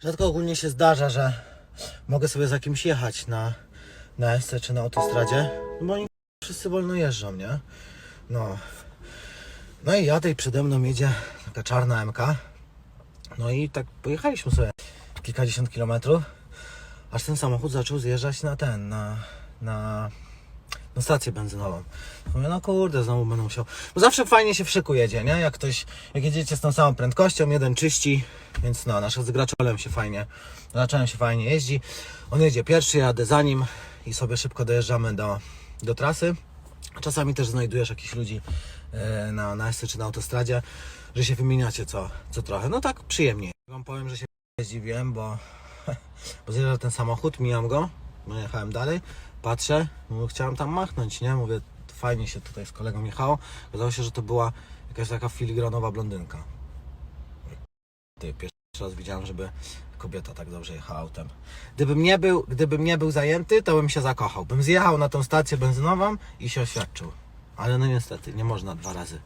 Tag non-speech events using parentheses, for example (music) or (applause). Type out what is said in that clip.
Rzadko ogólnie się zdarza, że mogę sobie za kimś jechać na, na SC czy na autostradzie, no bo oni wszyscy wolno jeżdżą, nie? No. No i jadę i przede mną jedzie taka czarna MK. No i tak pojechaliśmy sobie kilkadziesiąt kilometrów, aż ten samochód zaczął zjeżdżać na ten, na, na, na stację benzynową. Mówię, no kurde, znowu będę musiał. Bo zawsze fajnie się w szyku jedzie, nie? Jak ktoś, jak jedziecie z tą samą prędkością, jeden czyści, więc no, nasz z graczolem się fajnie, graczolem się fajnie jeździ. On jedzie pierwszy, ja jadę za nim i sobie szybko dojeżdżamy do, do trasy. Czasami też znajdujesz jakichś ludzi e, na, na czy na autostradzie, że się wymieniacie co, co trochę. No tak przyjemniej. Wam powiem, że się zdziwiłem, bo, (laughs) bo ten samochód, mijam go, jechałem dalej, patrzę, chciałem tam machnąć, nie? Mówię, fajnie się tutaj z kolegą jechało. Okazało się, że to była jakaś taka filigranowa blondynka. Ty, pierwszy raz widziałem, żeby kobieta tak dobrze jechała autem. Gdybym nie był, gdybym nie był zajęty, to bym się zakochał. Bym zjechał na tą stację benzynową i się oświadczył. Ale no niestety, nie można dwa razy.